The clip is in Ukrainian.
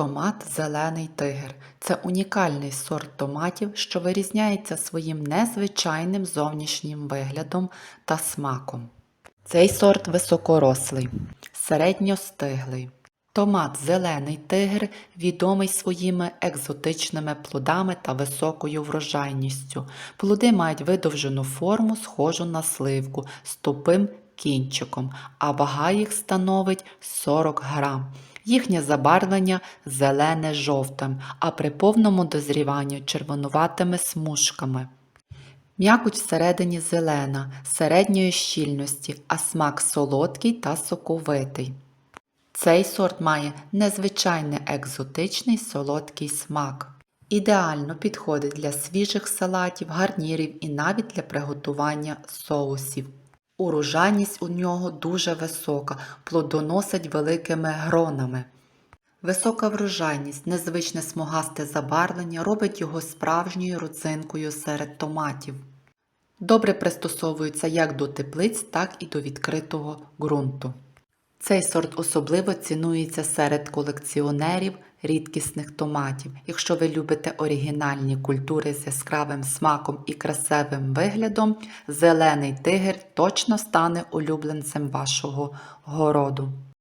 Томат зелений тигр це унікальний сорт томатів, що вирізняється своїм незвичайним зовнішнім виглядом та смаком. Цей сорт високорослий, середньостиглий. Томат зелений тигр відомий своїми екзотичними плодами та високою врожайністю. Плоди мають видовжену форму, схожу на сливку з тупим кінчиком, а вага їх становить 40 грам. Їхнє забарвлення зелене жовтим, а при повному дозріванні червонуватими смужками. М'якоть всередині зелена, середньої щільності, а смак солодкий та соковитий. Цей сорт має незвичайний екзотичний солодкий смак. Ідеально підходить для свіжих салатів, гарнірів і навіть для приготування соусів. Урожайність у нього дуже висока, плодоносить великими гронами. Висока врожайність, незвичне смугасте забарвлення робить його справжньою родзинкою серед томатів. Добре пристосовується як до теплиць, так і до відкритого ґрунту. Цей сорт особливо цінується серед колекціонерів рідкісних томатів. Якщо ви любите оригінальні культури з яскравим смаком і красивим виглядом, зелений тигр точно стане улюбленцем вашого городу.